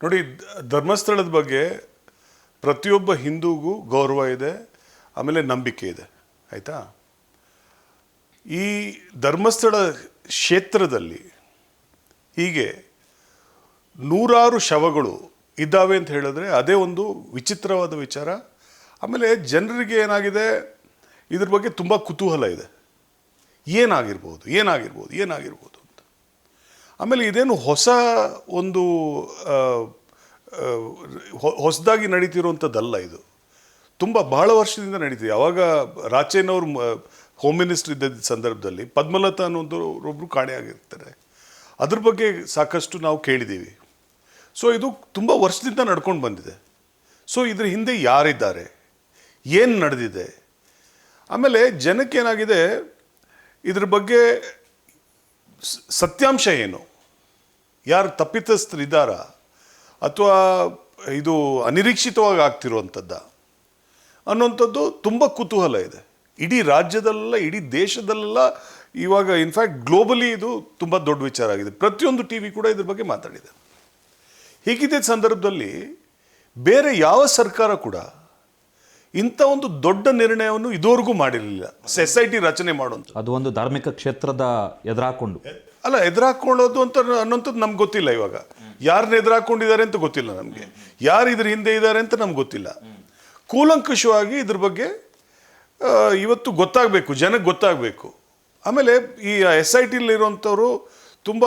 ನೋಡಿ, ಧರ್ಮಸ್ಥಳದ ಬಗ್ಗೆ ಪ್ರತಿಯೊಬ್ಬ ಹಿಂದೂಗೂ ಗೌರವ ಇದೆ, ಆಮೇಲೆ ನಂಬಿಕೆ ಇದೆ, ಆಯಿತಾ? ಈ ಧರ್ಮಸ್ಥಳ ಕ್ಷೇತ್ರದಲ್ಲಿ ಹೀಗೆ ನೂರಾರು ಶವಗಳು ಇದ್ದಾವೆ ಅಂತ ಹೇಳಿದ್ರೆ ಅದೇ ಒಂದು ವಿಚಿತ್ರವಾದ ವಿಚಾರ. ಆಮೇಲೆ ಜನರಿಗೆ ಏನಾಗಿದೆ? ಇದ್ರ ಬಗ್ಗೆ ತುಂಬ ಕುತೂಹಲ ಇದೆ. ಏನಾಗಿರ್ಬೋದು? ಏನಾಗಿರ್ಬೋದು? ಏನಾಗಿರ್ಬೋದು? ಆಮೇಲೆ ಇದೇನು ಹೊಸ ಒಂದು ಹೊಸದಾಗಿ ನಡೀತಿರುವಂಥದ್ದಲ್ಲ ಇದು. ತುಂಬ ಬಹಳ ವರ್ಷದಿಂದ ನಡೀತಿದೆ. ಯಾವಾಗ ರಾಚೇನವ್ರು ಹೋಮ್ ಮಿನಿಸ್ಟರ್ ಇದ್ದ ಸಂದರ್ಭದಲ್ಲಿ ಪದ್ಮಲತಾ ಅನ್ನೋದೊಬ್ಬರು ಕಾಣೆಯಾಗಿರ್ತಾರೆ ಅದ್ರ ಬಗ್ಗೆ ಸಾಕಷ್ಟು ನಾವು ಕೇಳಿದ್ದೀವಿ. ಸೊ ಇದು ತುಂಬ ವರ್ಷದಿಂದ ನಡ್ಕೊಂಡು ಬಂದಿದೆ. ಸೊ ಇದ್ರ ಹಿಂದೆ ಯಾರಿದ್ದಾರೆ? ಏನು ನಡೆದಿದೆ? ಆಮೇಲೆ ಜನಕ್ಕೇನಾಗಿದೆ? ಇದ್ರ ಬಗ್ಗೆ ಸತ್ಯಾಂಶ ಏನು? ಯಾರು ತಪ್ಪಿತಸ್ಥರಿದ್ದಾರಾ? ಅಥವಾ ಇದು ಅನಿರೀಕ್ಷಿತವಾಗಿ ಆಗ್ತಿರುವಂಥದ್ದ? ಅನ್ನುವಂಥದ್ದು ತುಂಬ ಕುತೂಹಲ ಇದೆ. ಇಡೀ ರಾಜ್ಯದಲ್ಲ ಇಡೀ ದೇಶದಲ್ಲ ಇವಾಗ ಇನ್ಫ್ಯಾಕ್ಟ್ ಗ್ಲೋಬಲಿ ಇದು ತುಂಬ ದೊಡ್ಡ ವಿಚಾರ ಆಗಿದೆ. ಪ್ರತಿಯೊಂದು ಟಿ ವಿ ಕೂಡ ಇದ್ರ ಬಗ್ಗೆ ಮಾತಾಡಿದೆ. ಹೀಗಿದ್ದ ಸಂದರ್ಭದಲ್ಲಿ ಬೇರೆ ಯಾವ ಸರ್ಕಾರ ಕೂಡ ಇಂಥ ಒಂದು ದೊಡ್ಡ ನಿರ್ಣಯವನ್ನು ಇದುವರೆಗೂ ಮಾಡಿರಲಿಲ್ಲ. ಸೊಸೈಟಿ ರಚನೆ ಮಾಡುವಂಥ ಅದು ಒಂದು ಧಾರ್ಮಿಕ ಕ್ಷೇತ್ರದ ಎದುರಾಕೊಂಡು. ಅಲ್ಲ ಎದುರಾಕೊಳ್ಳೋದು ಅಂತ ಅನ್ನೋಂಥದ್ದು ನಮ್ಗೆ ಗೊತ್ತಿಲ್ಲ ಇವಾಗ. ಯಾರನ್ನ ಎದುರಾಕೊಂಡಿದ್ದಾರೆ ಅಂತ ಗೊತ್ತಿಲ್ಲ ನಮಗೆ. ಯಾರು ಇದ್ರ ಹಿಂದೆ ಇದ್ದಾರೆ ಅಂತ ನಮ್ಗೆ ಗೊತ್ತಿಲ್ಲ. ಕೂಲಂಕುಷವಾಗಿ ಇದ್ರ ಬಗ್ಗೆ ಇವತ್ತು ಗೊತ್ತಾಗಬೇಕು, ಜನಕ್ಕೆ ಗೊತ್ತಾಗಬೇಕು. ಆಮೇಲೆ ಈ ಎಸ್ ಐ ಟಿಲಿರುವಂಥವ್ರು ತುಂಬ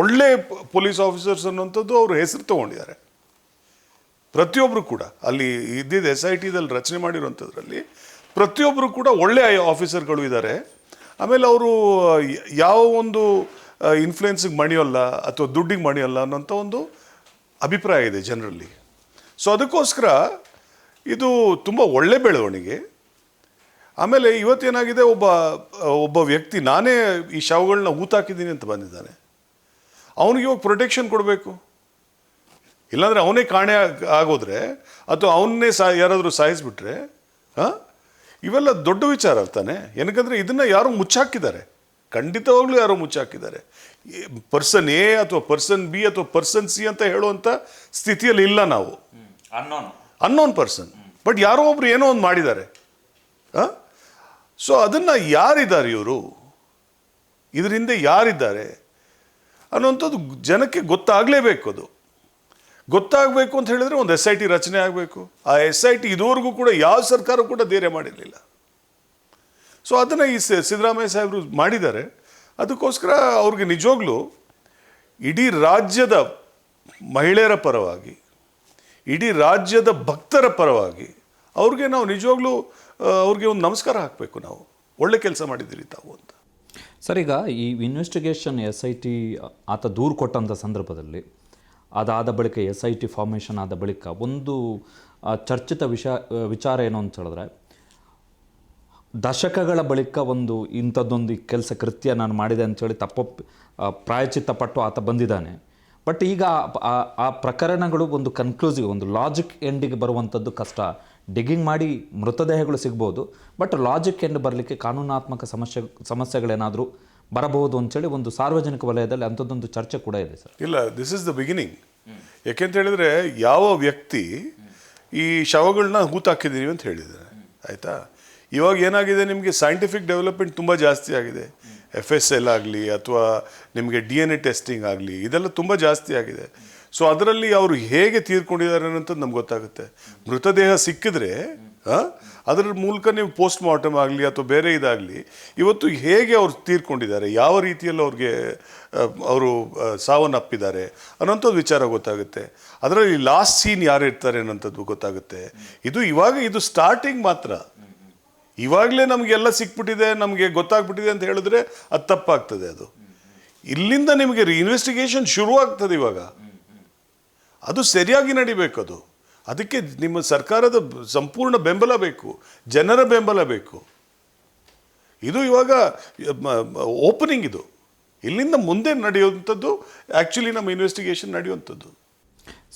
ಒಳ್ಳೆ ಪೊಲೀಸ್ ಆಫೀಸರ್ಸ್ ಅನ್ನುವಂಥದ್ದು ಅವರು ಹೆಸರು ತಗೊಂಡಿದ್ದಾರೆ. ಪ್ರತಿಯೊಬ್ಬರು ಕೂಡ, ಅಲ್ಲಿ ಇದ್ದಿದ್ದು ಎಸ್ ಐ ಟಿದಲ್ಲಿ ರಚನೆ ಮಾಡಿರುವಂಥದ್ರಲ್ಲಿ ಪ್ರತಿಯೊಬ್ಬರು ಕೂಡ ಒಳ್ಳೆ ಆಫೀಸರ್ಗಳು ಇದ್ದಾರೆ. ಆಮೇಲೆ ಅವರು, ಯಾವ ಒಂದು ಇನ್ಫ್ಲುಯೆನ್ಸಿಗೆ ಮಣಿಯೋಲ್ಲ ಅಥವಾ ದುಡ್ಡಿಗೆ ಮಣಿಯೋಲ್ಲ ಅನ್ನೋಂಥ ಒಂದು ಅಭಿಪ್ರಾಯ ಇದೆ ಜನರಲ್ಲಿ. ಸೊ ಅದಕ್ಕೋಸ್ಕರ ಇದು ತುಂಬ ಒಳ್ಳೆ ಬೆಳವಣಿಗೆ. ಆಮೇಲೆ ಇವತ್ತೇನಾಗಿದೆ ಒಬ್ಬ ಒಬ್ಬ ವ್ಯಕ್ತಿ, ನಾನೇ ಈ ಶವಗಳನ್ನ ಹೂತಾಕಿದ್ದೀನಿ ಅಂತ ಬಂದಿದ್ದಾನೆ. ಅವನಿಗೆ ಇವಾಗ ಪ್ರೊಟೆಕ್ಷನ್ ಕೊಡಬೇಕು. ಇಲ್ಲಾಂದರೆ ಅವನೇ ಕಾಣೆ ಆಗೋದ್ರೆ ಅಥವಾ ಅವನ್ನೇ ಸಾ, ಯಾರಾದರೂ ಸಾಯಿಸಿಬಿಟ್ರೆ, ಹಾಂ? ಇವೆಲ್ಲ ದೊಡ್ಡ ವಿಚಾರ ತಾನೆ ಏನಕ್ಕಂದರೆ ಇದನ್ನು ಯಾರು ಮುಚ್ಚಾಕಿದ್ದಾರೆ. ಖಂಡಿತವಾಗ್ಲೂ ಯಾರೋ ಮುಚ್ಚಾಕಿದ್ದಾರೆ. ಪರ್ಸನ್ ಎ ಅಥವಾ ಪರ್ಸನ್ ಬಿ ಅಥವಾ ಪರ್ಸನ್ ಸಿ ಅಂತ ಹೇಳುವಂಥ ಸ್ಥಿತಿಯಲ್ಲಿ ಇಲ್ಲ ನಾವು. ಅನ್ನೋನ್ ಅನ್ನೋನ್ ಪರ್ಸನ್ ಬಟ್ ಯಾರೋ ಒಬ್ರು ಏನೋ ಒಂದು ಮಾಡಿದ್ದಾರೆ. ಸೊ ಅದನ್ನು ಯಾರಿದ್ದಾರೆ ಇವರು? ಇದರಿಂದ ಯಾರಿದ್ದಾರೆ? ಅನ್ನುವಂಥದ್ದು ಜನಕ್ಕೆ ಗೊತ್ತಾಗಲೇಬೇಕು ಅದು. ಗೊತ್ತಾಗಬೇಕು ಅಂತ ಹೇಳಿದರೆ ಒಂದು ಎಸ್ ಐ ಟಿ ರಚನೆ ಆಗಬೇಕು. ಆ ಎಸ್ ಐ ಟಿ ಇದುವರೆಗೂ ಕೂಡ ಯಾವ ಸರ್ಕಾರ ಕೂಡ ಧೈರ್ಯ ಮಾಡಿರಲಿಲ್ಲ. ಸೊ ಅದನ್ನು ಈ ಸಿದ್ದರಾಮಯ್ಯ ಸಾಹೇಬರು ಮಾಡಿದ್ದಾರೆ. ಅದಕ್ಕೋಸ್ಕರ ಅವ್ರಿಗೆ ನಿಜವಾಗ್ಲೂ ಇಡೀ ರಾಜ್ಯದ ಮಹಿಳೆಯರ ಪರವಾಗಿ, ಇಡೀ ರಾಜ್ಯದ ಭಕ್ತರ ಪರವಾಗಿ ಅವ್ರಿಗೆ ನಾವು ನಿಜವಾಗ್ಲೂ ಅವ್ರಿಗೆ ಒಂದು ನಮಸ್ಕಾರ ಹಾಕಬೇಕು ನಾವು. ಒಳ್ಳೆ ಕೆಲಸ ಮಾಡಿದ್ದೀರಿ ತಾವು ಅಂತ. ಸರ್, ಈಗ ಈ ಇನ್ವೆಸ್ಟಿಗೇಷನ್ ಎಸ್ ಐ ಟಿ ಆತ ದೂರು ಕೊಟ್ಟಂಥ ಸಂದರ್ಭದಲ್ಲಿ ಅದಾದ ಬಳಿಕ ಎಸ್ ಐ ಟಿ ಫಾರ್ಮೇಷನ್ ಆದ ಬಳಿಕ ಒಂದು ಚರ್ಚಿತ ವಿಷ ವಿಚಾರ ಏನು ಅಂತ ಹೇಳಿದ್ರೆ, ದಶಕಗಳ ಬಳಿಕ ಒಂದು ಇಂಥದ್ದೊಂದು ಕೆಲಸ ಕೃತ್ಯ ನಾನು ಮಾಡಿದೆ ಅಂಥೇಳಿ ತಪ್ಪ ಪ್ರಾಯಚಿತ್ತ ಪಟ್ಟು ಆತ ಬಂದಿದ್ದಾನೆ. ಬಟ್ ಈಗ ಆ- ಪ್ರಕರಣಗಳು ಒಂದು ಕನ್ಕ್ಲೂಸಿವ್ ಒಂದು ಲಾಜಿಕ್ ಎಂಡಿಗೆ ಬರುವಂಥದ್ದು ಕಷ್ಟ. ಡಿಗ್ಗಿಂಗ್ ಮಾಡಿ ಮೃತದೇಹಗಳು ಸಿಗ್ಬೋದು ಬಟ್ ಲಾಜಿಕ್ ಎಂಡ್ ಬರಲಿಕ್ಕೆ ಕಾನೂನಾತ್ಮಕ ಸಮಸ್ಯೆ, ಸಮಸ್ಯೆಗಳೇನಾದರೂ ಬರಬಹುದು ಅಂತೇಳಿ ಒಂದು ಸಾರ್ವಜನಿಕ ವಲಯದಲ್ಲಿ ಅಂಥದ್ದೊಂದು ಚರ್ಚೆ ಕೂಡ ಇದೆ ಸರ್. ಇಲ್ಲ ದಿಸ್ ಇಸ್ ದ ಬಿಗಿನಿಂಗ್ ಯಾಕೆಂತ ಹೇಳಿದ್ರೆ ಯಾವ ವ್ಯಕ್ತಿ ಈ ಶವಗಳನ್ನ ಹೂತಾಕಿದ್ದೀವಿ ಅಂತ ಹೇಳಿದ್ದಾರೆ. ಆಯಿತಾ? ಇವಾಗ ಏನಾಗಿದೆ? ನಿಮಗೆ ಸೈಂಟಿಫಿಕ್ ಡೆವಲಪ್ಮೆಂಟ್ ತುಂಬ ಜಾಸ್ತಿ ಆಗಿದೆ. ಎಫ್ ಎಸ್ ಎಲ್ ಆಗಲಿ ಅಥವಾ ನಿಮಗೆ ಡಿ ಎನ್ ಎ ಟೆಸ್ಟಿಂಗ್ ಆಗಲಿ, ಇದೆಲ್ಲ ತುಂಬ ಜಾಸ್ತಿ ಆಗಿದೆ. ಸೊ ಅದರಲ್ಲಿ ಅವರು ಹೇಗೆ ತೀರ್ಕೊಂಡಿದ್ದಾರೆ ಅನ್ನೋಂಥದ್ದು ನಮ್ಗೆ ಗೊತ್ತಾಗುತ್ತೆ. ಮೃತದೇಹ ಸಿಕ್ಕಿದ್ರೆ ಅದರ ಮೂಲಕ ನೀವು ಪೋಸ್ಟ್ ಮಾರ್ಟಮ್ ಆಗಲಿ ಅಥವಾ ಬೇರೆ ಇದಾಗಲಿ, ಇವತ್ತು ಹೇಗೆ ಅವ್ರು ತೀರ್ಕೊಂಡಿದ್ದಾರೆ? ಯಾವ ರೀತಿಯಲ್ಲಿ ಅವ್ರಿಗೆ ಅವರು ಸಾವನ್ನಪ್ಪಿದ್ದಾರೆ ಅನ್ನೋಂಥದ್ದು ವಿಚಾರ ಗೊತ್ತಾಗುತ್ತೆ. ಅದರಲ್ಲಿ ಲಾಸ್ಟ್ ಸೀನ್ ಯಾರು ಇರ್ತಾರೆ ಅನ್ನೋಂಥದ್ದು ಗೊತ್ತಾಗುತ್ತೆ. ಇದು ಇವಾಗ ಇದು ಸ್ಟಾರ್ಟಿಂಗ್ ಮಾತ್ರ. ಇವಾಗಲೇ ನಮಗೆಲ್ಲ ಸಿಕ್ಬಿಟ್ಟಿದೆ, ನಮಗೆ ಗೊತ್ತಾಗ್ಬಿಟ್ಟಿದೆ ಅಂತ ಹೇಳಿದ್ರೆ ಅದು ತಪ್ಪಾಗ್ತದೆ ಅದು. ಇಲ್ಲಿಂದ ನಿಮಗೆ ಇನ್ವೆಸ್ಟಿಗೇಷನ್ ಶುರುವಾಗ್ತದೆ ಇವಾಗ. ಅದು ಸರಿಯಾಗಿ ನಡಿಬೇಕದು. ಅದಕ್ಕೆ ನಿಮ್ಮ ಸರ್ಕಾರದ ಸಂಪೂರ್ಣ ಬೆಂಬಲ ಬೇಕು, ಜನರ ಬೆಂಬಲ ಬೇಕು. ಇದು ಇವಾಗ ಓಪನಿಂಗ್ ಇದು. ಇಲ್ಲಿಂದ ಮುಂದೆ ನಡೆಯುವಂಥದ್ದು ಆ್ಯಕ್ಚುಲಿ ನಮ್ಮ ಇನ್ವೆಸ್ಟಿಗೇಷನ್ ನಡೆಯುವಂಥದ್ದು.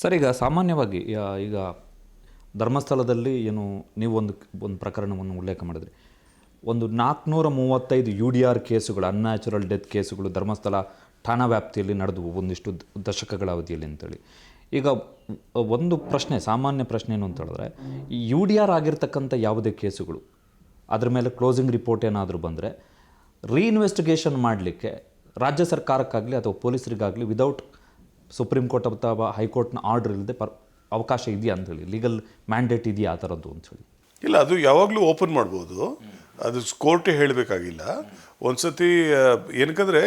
ಸರ್, ಈಗ ಸಾಮಾನ್ಯವಾಗಿ ಈಗ ಧರ್ಮಸ್ಥಳದಲ್ಲಿ ಏನು, ನೀವು ಒಂದು ಒಂದು ಪ್ರಕರಣವನ್ನು ಉಲ್ಲೇಖ ಮಾಡಿದ್ರಿ. ಒಂದು ನಾಲ್ಕುನೂರ ಮೂವತ್ತೈದು ಯು ಡಿ ಆರ್ ಕೇಸುಗಳು ಅನ್ಯಾಚುರಲ್ ಡೆತ್ ಕೇಸುಗಳು ಧರ್ಮಸ್ಥಳ ಠಾಣಾ ವ್ಯಾಪ್ತಿಯಲ್ಲಿ ನಡೆದವು ಒಂದಿಷ್ಟು ದಶಕಗಳ ಅವಧಿಯಲ್ಲಿ ಅಂತೇಳಿ. ಈಗ ಒಂದು ಪ್ರಶ್ನೆ, ಸಾಮಾನ್ಯ ಪ್ರಶ್ನೆ ಏನು ಅಂತ ಹೇಳಿದ್ರೆ ಯು ಡಿ ಆರ್ ಆಗಿರ್ತಕ್ಕಂಥ ಯಾವುದೇ ಕೇಸುಗಳು, ಅದ್ರ ಮೇಲೆ ಕ್ಲೋಸಿಂಗ್ ರಿಪೋರ್ಟ್ ಏನಾದರೂ ಬಂದರೆ ರೀಇನ್ವೆಸ್ಟಿಗೇಷನ್ ಮಾಡಲಿಕ್ಕೆ ರಾಜ್ಯ ಸರ್ಕಾರಕ್ಕಾಗಲಿ ಅಥವಾ ಪೊಲೀಸರಿಗಾಗಲಿ ವಿದೌಟ್ ಸುಪ್ರೀಂ ಕೋರ್ಟ್ ಅಥವಾ ಹೈಕೋರ್ಟ್ನ ಆರ್ಡರ್ ಇಲ್ಲದೆ ಪರ್, ಅವಕಾಶ ಇದೆಯಾ ಅಂಥೇಳಿ ಲೀಗಲ್ ಮ್ಯಾಂಡೇಟ್ ಇದೆಯಾ ಆ ಥರದ್ದು ಅಂಥೇಳಿ ಇಲ್ಲ, ಅದು ಯಾವಾಗಲೂ ಓಪನ್ ಮಾಡ್ಬೋದು. ಅದು ಕೋರ್ಟೇ ಹೇಳಬೇಕಾಗಿಲ್ಲ. ಒಂದು ಸತಿ ಏನಕ್ಕಂದ್ರೆ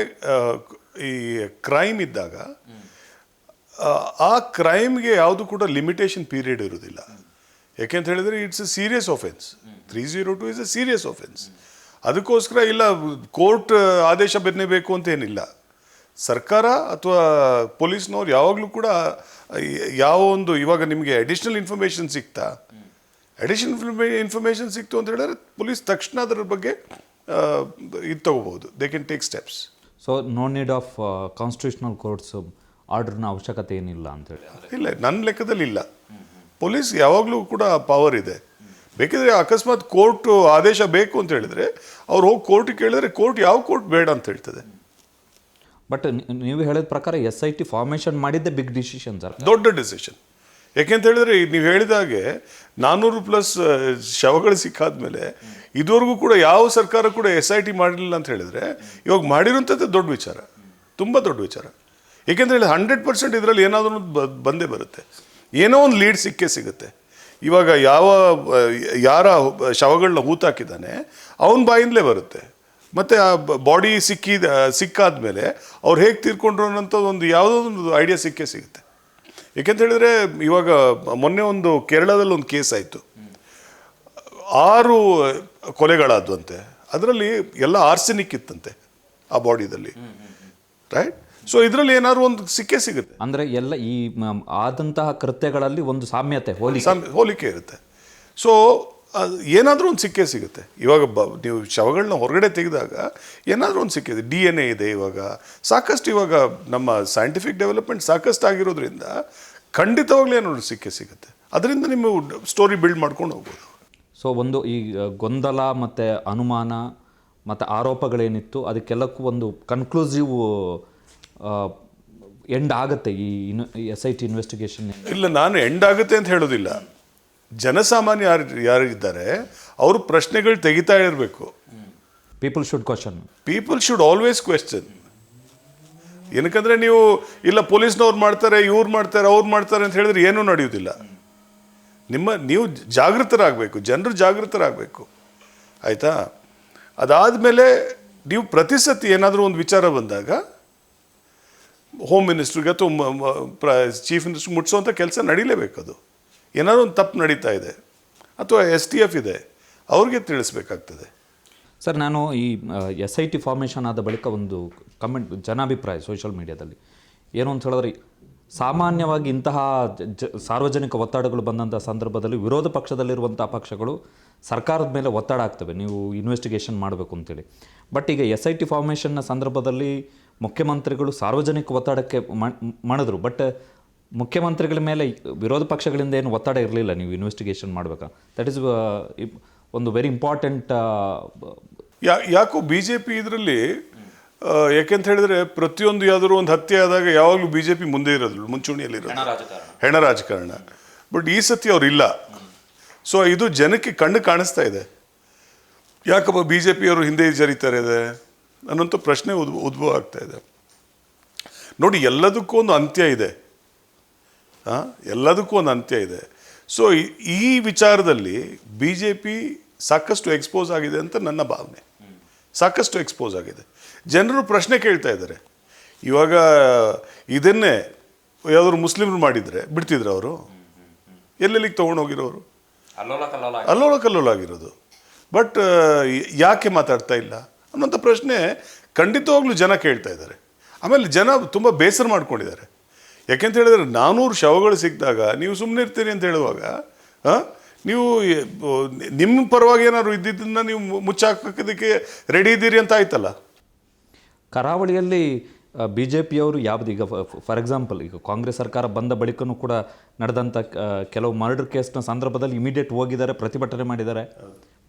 ಈ ಕ್ರೈಮ್ ಇದ್ದಾಗ ಆ, ಕ್ರೈಮ್ಗೆ ಯಾವುದು ಕೂಡ ಲಿಮಿಟೇಷನ್ ಪೀರಿಯಡ್ ಇರೋದಿಲ್ಲ ಯಾಕೆಂತ ಹೇಳಿದ್ರೆ it's a serious offence three zero two is a serious offence ಅದಕ್ಕೋಸ್ಕರ ಇಲ್ಲ ಕೋರ್ಟ್ ಆದೇಶ ಬೆನ್ನಬೇಕು ಅಂತ ಏನಿಲ್ಲ. ಸರ್ಕಾರ ಅಥವಾ ಪೊಲೀಸ್ನವ್ರು ಯಾವಾಗಲೂ ಕೂಡ ಯಾವ ಒಂದು ಇವಾಗ ನಿಮಗೆ ಅಡಿಷ್ನಲ್ ಇನ್ಫಾರ್ಮೇಷನ್ ಸಿಗ್ತಾ ಅಡಿಷನಲ್ ಇನ್ಫಾರ್ಮೇಷನ್ ಸಿಕ್ತು ಅಂತ ಹೇಳಿದ್ರೆ ಪೊಲೀಸ್ ತಕ್ಷಣ ಅದರ ಬಗ್ಗೆ ಇದು ತಗೋಬಹುದು. They can take steps so no need of constitutional courts ಆರ್ಡರ್ನ ಅವಶ್ಯಕತೆ ಏನಿಲ್ಲ ಅಂತೇಳಿ ಇಲ್ಲ ನನ್ನ ಲೆಕ್ಕದಲ್ಲಿ ಇಲ್ಲ. ಪೊಲೀಸ್ ಯಾವಾಗಲೂ ಕೂಡ ಪವರ್ ಇದೆ. ಬೇಕಿದ್ರೆ ಅಕಸ್ಮಾತ್ ಕೋರ್ಟ್ ಆದೇಶ ಬೇಕು ಅಂತ ಹೇಳಿದರೆ ಅವ್ರು ಹೋಗಿ ಕೋರ್ಟಿಗೆ ಕೇಳಿದ್ರೆ ಕೋರ್ಟ್ ಯಾವ ಕೋರ್ಟ್ ಬೇಡ ಅಂತ ಹೇಳ್ತದೆ. ಬಟ್ ನೀವು ಹೇಳಿದ ಪ್ರಕಾರ ಎಸ್ ಐ ಟಿ ಫಾರ್ಮೇಷನ್ ಮಾಡಿದ್ದೆ ಬಿಗ್ ಡಿಸಿಷನ್ ಸರ್. ದೊಡ್ಡ ಡಿಸಿಷನ್ ಯಾಕೆಂತ ಹೇಳಿದ್ರೆ ನೀವು ಹೇಳಿದ ಹಾಗೆ ನಾನ್ನೂರು ಪ್ಲಸ್ ಶವಗಳು ಸಿಕ್ಕಾದ್ಮೇಲೆ ಇದುವರೆಗೂ ಕೂಡ ಯಾವ ಸರ್ಕಾರ ಕೂಡ ಎಸ್ ಐ ಟಿ ಮಾಡಲಿಲ್ಲ ಅಂತ ಹೇಳಿದ್ರೆ ಇವಾಗ ಮಾಡಿರೋಂಥದ್ದು ದೊಡ್ಡ ವಿಚಾರ. ತುಂಬ ದೊಡ್ಡ ವಿಚಾರ. ಏಕೆಂದ್ರೆ ಹೇಳಿ ಹಂಡ್ರೆಡ್ ಪರ್ಸೆಂಟ್ ಇದರಲ್ಲಿ ಏನಾದರೂ ಬಂದೇ ಬರುತ್ತೆ. ಏನೋ ಒಂದು ಲೀಡ್ ಸಿಕ್ಕೇ ಸಿಗುತ್ತೆ. ಇವಾಗ ಯಾವ ಯಾರ ಶವಗಳನ್ನ ಹೂತಾಕಿದ್ದಾನೆ ಅವನ ಬಾಯಿಂದಲೇ ಬರುತ್ತೆ. ಮತ್ತು ಆ ಬಾಡಿ ಸಿಕ್ಕಿದ ಮೇಲೆ ಅವ್ರು ಹೇಗೆ ತೀರ್ಕೊಂಡ್ರು ಅನ್ನೋಂಥದ್ದು ಒಂದು ಯಾವುದೋ ಒಂದು ಐಡಿಯಾ ಸಿಕ್ಕೇ ಸಿಗುತ್ತೆ. ಏಕೆಂತ ಹೇಳಿದ್ರೆ ಇವಾಗ ಮೊನ್ನೆ ಒಂದು ಕೇರಳದಲ್ಲಿ ಒಂದು ಕೇಸ್ ಆಯಿತು. ಆರು ಕೊಲೆಗಳಾದ್ವಂತೆ. ಅದರಲ್ಲಿ ಎಲ್ಲ ಆರ್ಸೆನಿಕ್ ಇತ್ತಂತೆ ಆ ಬಾಡಿದಲ್ಲಿ. ರೈಟ್ ಸೊ ಇದರಲ್ಲಿ ಏನಾದ್ರು ಒಂದು ಸಿಕ್ಕೇ ಸಿಗುತ್ತೆ. ಅಂದರೆ ಎಲ್ಲ ಈ ಮ- ಆದಂತಹ ಕೃತ್ಯಗಳಲ್ಲಿ ಒಂದು ಸಾಮ್ಯತೆ ಹೋಲಿಕೆ. ಸಾಮ್- ಹೋಲಿಕೆ ಇರುತ್ತೆ. ಸೊ ಏನಾದರೂ ಒಂದು ಸಿಕ್ಕೇ ಸಿಗುತ್ತೆ. ಇವಾಗ ಬ ನೀವು ಶವಗಳನ್ನ ಹೊರಗಡೆ ತೆಗೆದಾಗ ಏನಾದರೂ ಒಂದು ಸಿಕ್ಕಿದೆ. ಡಿ ಎನ್ ಎ ಇದೆ ಇವಾಗ. ಸಾಕಷ್ಟು ಇವಾಗ ನಮ್ಮ ಸೈಂಟಿಫಿಕ್ ಡೆವಲಪ್ಮೆಂಟ್ ಸಾಕಷ್ಟು ಆಗಿರೋದ್ರಿಂದ ಖಂಡಿತವಾಗ್ಲೂ ಏನಾದ್ರು ಸಿಕ್ಕೇ ಸಿಗುತ್ತೆ. ಅದರಿಂದ ನಿಮ್ಮ ಸ್ಟೋರಿ ಬಿಲ್ಡ್ ಮಾಡ್ಕೊಂಡು ಹೋಗ್ಬೋದು. ಸೊ ಒಂದು ಈ ಗೊಂದಲ ಮತ್ತು ಅನುಮಾನ ಮತ್ತು ಆರೋಪಗಳೇನಿತ್ತು ಅದಕ್ಕೆಲ್ಲಕ್ಕೂ ಒಂದು ಕನ್ಕ್ಲೂಸಿವ್ ಎಂಡ್ ಆಗುತ್ತೆ ಈ ಎಸ್ ಐ ಟಿ ಇನ್ವೆಸ್ಟಿಗೇಷನ್ ಇಲ್ಲ ನಾನು ಎಂಡ್ ಆಗುತ್ತೆ ಅಂತ ಹೇಳೋದಿಲ್ಲ. ಜನಸಾಮಾನ್ಯ ಯಾರು ಯಾರಿದ್ದಾರೆ ಅವರು ಪ್ರಶ್ನೆಗಳು ತೆಗಿತಾ ಇರಬೇಕು. People should question people should always question ಏನಕ್ಕಂದರೆ ನೀವು ಇಲ್ಲ ಪೊಲೀಸ್ನವ್ರು ಮಾಡ್ತಾರೆ ಇವ್ರು ಮಾಡ್ತಾರೆ ಅವ್ರು ಮಾಡ್ತಾರೆ ಅಂತ ಹೇಳಿದ್ರೆ ಏನೂ ನಡೆಯುವುದಿಲ್ಲ ನಿಮ್ಮ ನೀವು ಜಾಗೃತರಾಗಬೇಕು ಜನರು ಜಾಗೃತರಾಗಬೇಕು. ಆಯಿತಾ? ಅದಾದಮೇಲೆ ನೀವು ಪ್ರತಿ ಸತಿ ಏನಾದರೂ ಒಂದು ವಿಚಾರ ಬಂದಾಗ ಹೋಮ್ ಮಿನಿಸ್ಟ್ರಿಗೆ ಅಥವಾ ಚೀಫ್ ಮಿನಿಸ್ಟರ್ ಮುಟ್ಸೋವಂಥ ಕೆಲಸ ನಡೀಲೇಬೇಕದು ಏನಾದರೂ ಒಂದು ತಪ್ಪು ನಡೀತಾ ಇದೆ. ಅಥವಾ ಎಸ್ ಟಿ ಎಫ್ ಇದೆ. ಅವ್ರಿಗೆ ತಿಳಿಸ್ಬೇಕಾಗ್ತದೆ. ಸರ್, ನಾನು ಈ ಎಸ್ ಐ ಟಿ ಫಾರ್ಮೇಷನ್ ಆದ ಬಳಿಕ ಒಂದು ಕಮೆಂಟ್ ಜನಾಭಿಪ್ರಾಯ ಸೋಷಿಯಲ್ ಮೀಡಿಯಾದಲ್ಲಿ ಏನು ಅಂತ ಹೇಳಿದ್ರೆ, ಸಾಮಾನ್ಯವಾಗಿ ಇಂತಹ ಜ ಸಾರ್ವಜನಿಕ ಒತ್ತಡಗಳು ಬಂದಂಥ ಸಂದರ್ಭದಲ್ಲಿ ವಿರೋಧ ಪಕ್ಷದಲ್ಲಿರುವಂಥ ಪಕ್ಷಗಳು ಸರ್ಕಾರದ ಮೇಲೆ ಒತ್ತಡ ಆಗ್ತವೆ. ನೀವು ಇನ್ವೆಸ್ಟಿಗೇಷನ್ ಮಾಡಬೇಕು ಅಂತೇಳಿ. ಬಟ್ ಈಗ ಎಸ್ ಐ ಟಿ ಫಾರ್ಮೇಷನ್ನ ಸಂದರ್ಭದಲ್ಲಿ ಮುಖ್ಯಮಂತ್ರಿಗಳು ಸಾರ್ವಜನಿಕ ಒತ್ತಡಕ್ಕೆ ಮಾಡಿದ್ರು ಮಣಿದ್ರು. ಬಟ್ ಮುಖ್ಯಮಂತ್ರಿಗಳ ಮೇಲೆ ವಿರೋಧ ಪಕ್ಷಗಳಿಂದ ಏನು ಒತ್ತಡ ಇರಲಿಲ್ಲ. ನೀವು ಇನ್ವೆಸ್ಟಿಗೇಷನ್ ಮಾಡಬೇಕಾ? ದಟ್ ಈಸ್ ಒಂದು ವೆರಿ ಇಂಪಾರ್ಟೆಂಟ್ ಯಾ ಯಾಕೋ ಬಿ ಜೆ ಪಿ ಇದರಲ್ಲಿ ಯಾಕೆಂತ ಹೇಳಿದ್ರೆ ಪ್ರತಿಯೊಂದು ಯಾವ್ದಾದ್ರು ಒಂದು ಹತ್ಯೆ ಆದಾಗ ಯಾವಾಗಲೂ ಬಿ ಜೆ ಪಿ ಮುಂದೆ ಇರೋದಿಲ್ಲ ಮುಂಚೂಣಿಯಲ್ಲಿ ಇರೋದು ಹೆಣ ರಾಜಕಾರಣ. ಬಟ್ ಈ ಸತಿ ಅವ್ರು ಇಲ್ಲ. ಸೊ ಇದು ಜನಕ್ಕೆ ಕಣ್ಣು ಕಾಣಿಸ್ತಾ ಇದೆ. ಯಾಕಪ್ಪ ಬಿ ಜೆ ಪಿಯವರು ಹಿಂದೆ ಜರಿತಾರೆ ಇದೆ ಅನ್ನೋಂಥ ಪ್ರಶ್ನೆ ಉದ್ ಉದ್ಭವ ಆಗ್ತಾ ಇದೆ. ನೋಡಿ ಎಲ್ಲದಕ್ಕೂ ಒಂದು ಅಂತ್ಯ ಇದೆ. ಹಾಂ ಎಲ್ಲದಕ್ಕೂ ಒಂದು ಅಂತ್ಯ ಇದೆ. ಸೊ ಈ ವಿಚಾರದಲ್ಲಿ ಬಿ ಜೆ ಪಿ ಸಾಕಷ್ಟು ಎಕ್ಸ್ಪೋಸ್ ಆಗಿದೆ ಅಂತ ನನ್ನ ಭಾವನೆ. ಸಾಕಷ್ಟು ಎಕ್ಸ್ಪೋಸ್ ಆಗಿದೆ. ಜನರು ಪ್ರಶ್ನೆ ಕೇಳ್ತಾ ಇದ್ದಾರೆ. ಇವಾಗ ಇದನ್ನೇ ಯಾವ್ದಾದ್ರು ಮುಸ್ಲಿಮ್ರು ಮಾಡಿದರೆ ಬಿಡ್ತಿದ್ರು ಅವರು? ಎಲ್ಲೆಲ್ಲಿಗೆ ತೊಗೊಂಡೋಗಿರೋರು? ಅಲ್ಲೋಲ ಕಲ್ಲೋಲ ಆಗಿರೋದು ಬಟ್ ಯಾಕೆ ಮಾತಾಡ್ತಾ ಇಲ್ಲ? ಅನ್ನೋಂಥ ಪ್ರಶ್ನೆ ಖಂಡಿತವಾಗ್ಲೂ ಜನ ಕೇಳ್ತಾ ಇದ್ದಾರೆ. ಆಮೇಲೆ ಜನ ತುಂಬ ಬೇಸರ ಮಾಡ್ಕೊಂಡಿದ್ದಾರೆ. ಯಾಕೆಂತ ಹೇಳಿದ್ರೆ ನಾನೂರು ಶವಗಳು ಸಿಕ್ಕಿದಾಗ ನೀವು ಸುಮ್ಮನೆ ಇರ್ತೀರಿ ಅಂತ ಹೇಳುವಾಗ ನೀವು ನಿಮ್ಮ ಪರವಾಗಿ ಏನಾದ್ರು ಇದ್ದಿದ್ದನ್ನ ನೀವು ಮುಚ್ಚಾಕೋದಕ್ಕೆ ರೆಡಿ ಇದ್ದೀರಿ ಅಂತ ಆಯ್ತಲ್ಲ? ಕರಾವಳಿಯಲ್ಲಿ ಬಿ ಜೆ ಪಿಯವರು ಯಾವ್ದು ಈಗ ಫಾರ್ ಎಕ್ಸಾಂಪಲ್ ಈಗ ಕಾಂಗ್ರೆಸ್ ಸರ್ಕಾರ ಬಂದ ಬಳಿಕನೂ ಕೂಡ ನಡೆದಂಥ ಕೆಲವು ಮರ್ಡರ್ ಕೇಸ್ನ ಸಂದರ್ಭದಲ್ಲಿ ಇಮಿಡಿಯೇಟ್ ಹೋಗಿದ್ದಾರೆ ಪ್ರತಿಭಟನೆ ಮಾಡಿದ್ದಾರೆ.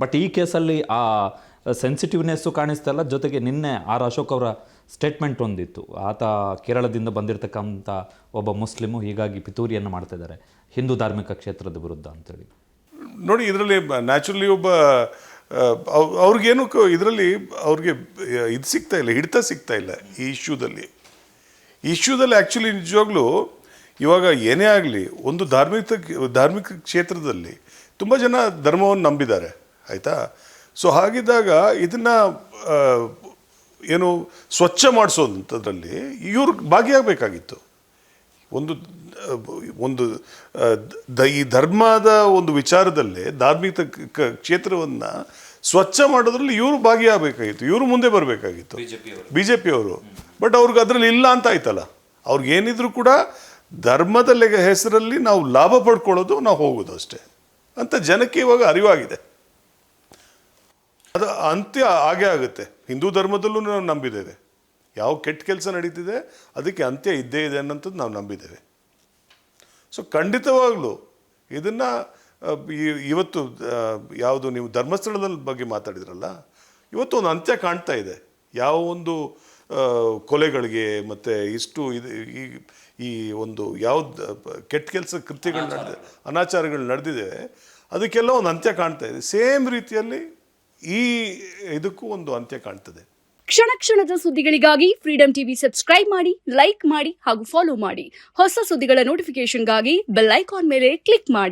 ಬಟ್ ಈ ಕೇಸಲ್ಲಿ ಆ ಸೆನ್ಸಿಟಿವ್ನೆಸ್ಸು ಕಾಣಿಸ್ತಾ ಇಲ್ಲ. ಜೊತೆಗೆ ನಿನ್ನೆ ಆರ್ ಅಶೋಕ್ ಅವರ ಸ್ಟೇಟ್ಮೆಂಟ್ ಒಂದಿತ್ತು. ಆತ ಕೇರಳದಿಂದ ಬಂದಿರತಕ್ಕಂಥ ಒಬ್ಬ ಮುಸ್ಲಿಮು ಹೀಗಾಗಿ ಪಿತೂರಿಯನ್ನು ಮಾಡ್ತಾ ಇದ್ದಾರೆ. ಹಿಂದೂ ಧಾರ್ಮಿಕ ಕ್ಷೇತ್ರದ ವಿರುದ್ಧ ಅಂತೇಳಿ. ನೋಡಿ, ಇದರಲ್ಲಿ ನ್ಯಾಚುರಲಿ ಒಬ್ಬ ಅವ್ರಿಗೇನು ಇದರಲ್ಲಿ ಅವ್ರಿಗೆ ಇದು ಸಿಗ್ತಾ ಇಲ್ಲ, ಹಿಡಿತ ಸಿಗ್ತಾ ಇಲ್ಲ ಈ ಇಶ್ಯೂದಲ್ಲಿ. ಈ ಇಶ್ಯೂದಲ್ಲಿ ಆ್ಯಕ್ಚುಲಿ ನಿಜವಾಗ್ಲೂ ಇವಾಗ ಏನೇ ಆಗಲಿ ಒಂದು ಧಾರ್ಮಿಕ ಧಾರ್ಮಿಕ ಕ್ಷೇತ್ರದಲ್ಲಿ ತುಂಬ ಜನ ಧರ್ಮವನ್ನು ನಂಬಿದ್ದಾರೆ, ಆಯಿತಾ? ಸೊ ಹಾಗಿದ್ದಾಗ ಇದನ್ನು ಏನು ಸ್ವಚ್ಛ ಮಾಡಿಸೋದಂಥದ್ರಲ್ಲಿ ಇವ್ರು ಭಾಗಿಯಾಗಬೇಕಾಗಿತ್ತು. ಒಂದು ಒಂದು ದ ಈ ಧರ್ಮದ ಒಂದು ವಿಚಾರದಲ್ಲೇ ಧಾರ್ಮಿಕ ಕ- ಕ್ಷೇತ್ರವನ್ನು ಸ್ವಚ್ಛ ಮಾಡೋದ್ರಲ್ಲಿ ಇವರು ಭಾಗಿಯಾಗಬೇಕಾಗಿತ್ತು. ಇವರು ಮುಂದೆ ಬರಬೇಕಾಗಿತ್ತು. ಬಿ ಜೆ ಪಿಯವರು ಬಟ್ ಅವ್ರಿಗೆ ಅದರಲ್ಲಿ ಇಲ್ಲ ಅಂತ ಆಯ್ತಲ್ಲ. ಅವ್ರಿಗೆ ಏನಿದ್ರು ಕೂಡ ಧರ್ಮದ ಲೆಗ ಹೆಸರಲ್ಲಿ ನಾವು ಲಾಭ ಪಡ್ಕೊಳ್ಳೋದು ನಾವು ಹೋಗೋದು ಅಷ್ಟೇ. ಅಂತ ಜನಕ್ಕೆ ಇವಾಗ ಅರಿವಾಗಿದೆ. ಅದು ಅಂತ್ಯ ಹಾಗೆ ಆಗುತ್ತೆ. ಹಿಂದೂ ಧರ್ಮದಲ್ಲೂ ನಾವು ನಂಬಿದ್ದೇವೆ. ಯಾವ ಕೆಟ್ಟ ಕೆಲಸ ನಡೀತಿದೆ, ಅದಕ್ಕೆ ಅಂತ್ಯ ಇದ್ದೇ ಇದೆ ಅನ್ನೋಂಥದ್ದು ನಾವು ನಂಬಿದ್ದೇವೆ. ಸೊ ಖಂಡಿತವಾಗಲೂ ಇದನ್ನು ಇವತ್ತು ಯಾವುದು ನೀವು ಧರ್ಮಸ್ಥಳದ ಬಗ್ಗೆ ಮಾತಾಡಿದ್ರಲ್ಲ, ಇವತ್ತು ಒಂದು ಅಂತ್ಯ ಕಾಣ್ತಾ ಇದೆ. ಯಾವ ಒಂದು ಕೊಲೆಗಳಿಗೆ ಮತ್ತು ಇಷ್ಟು ಇದು, ಈ ಈ ಒಂದು ಯಾವ್ದು ಕೆಟ್ಟ ಕೆಲಸ ಕೃತ್ಯಗಳು ನಡೆದಿದೆ, ಅನಾಚಾರಗಳು ನಡೆದಿದೆ, ಅದಕ್ಕೆಲ್ಲ ಒಂದು ಅಂತ್ಯ ಕಾಣ್ತಾ ಇದೆ. ಸೇಮ್ ರೀತಿಯಲ್ಲಿ ಈ ಇದಕ್ಕೂ ಒಂದು ಅಂತ್ಯ ಕಾಣ್ತದೆ. ಕ್ಷಣ ಕ್ಷಣದ ಸುದ್ದಿಗಳಿಗಾಗಿ ಫ್ರೀಡಂ ಟಿವಿ ಸಬ್ಸ್ಕ್ರೈಬ್ ಮಾಡಿ ಲೈಕ್ ಮಾಡಿ ಹಾಗೂ ಫಾಲೋ ಮಾಡಿ. ಹೊಸ ಸುದ್ದಿಗಳ ನೋಟಿಫಿಕೇಶನ್ಗಾಗಿ ಬೆಲ್ ಐಕಾನ್ ಮೇಲೆ ಕ್ಲಿಕ್ ಮಾಡಿ.